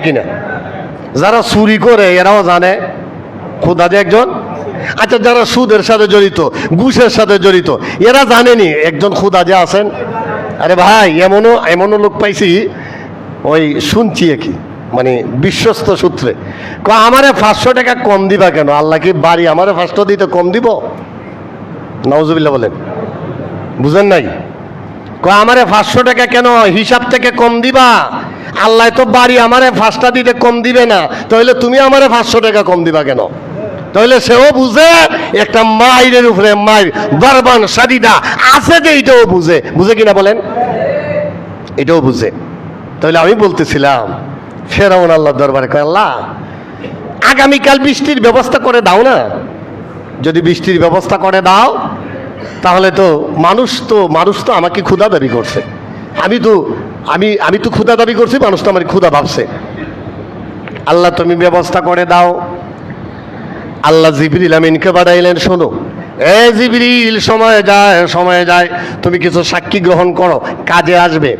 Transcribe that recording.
কিনা। যারা চুরি করে, এরাও জানে, খোদা যে একজন। আচ্ছা যারা সুদের সাথে জড়িত, ঘুষের সাথে জড়িত, এরা জানেনি একজন খুদা যে আছেন। আরে ভাই, এমনও এমনও লোক পাইছি, ওই শুনছি কি মানে বিশ্বস্ত সূত্রে। ক আমারে পাঁচশো টাকা কম দিবা কেন? আল্লাহ কি বাড়ি আমারে পাঁচশো দিতে কম দিব? নওজুবিল্লা বলেন। বুঝেন নাই? ক আমারে পাঁচশো টাকা কেন হিসাব থেকে কম দিবা? আল্লাহ তো বাড়ি আমারে পাঁচটা দিতে কম দিবে না। তাহলে তুমি আমারে পাঁচশো টাকা কম দিবা কেন? তাহলে সেও বুঝে, একটা মায়ের উপরে মায়ের বারবান সাদিদা আছে যে এটাও বুঝে। বুঝে কিনা বলেন? এটাও বুঝে। তাহলে আমি বলতেছিলাম, ফেরাউন আল্লাহ দরবারে আল্লাহ, আগামীকাল বৃষ্টির ব্যবস্থা করে দাও না। যদি বৃষ্টির ব্যবস্থা করে দাও, তাহলে তো মানুষ তো মানুষ তো আমাকে ক্ষুধা দাবি করছে। আমি তো, আমি আমি তো ক্ষুদা দাবি করছি, মানুষ তো আমার ক্ষুদা ভাবছে। আল্লাহ তুমি ব্যবস্থা করে দাও। আল্লাহ জিবরিল আমিনকে বাড়াইলেন, শোনো। এ জিবরিল, সময় যায় সময় যায়। তুমি কিছু সাক্ষী গ্রহণ করো, কাজে আসবে।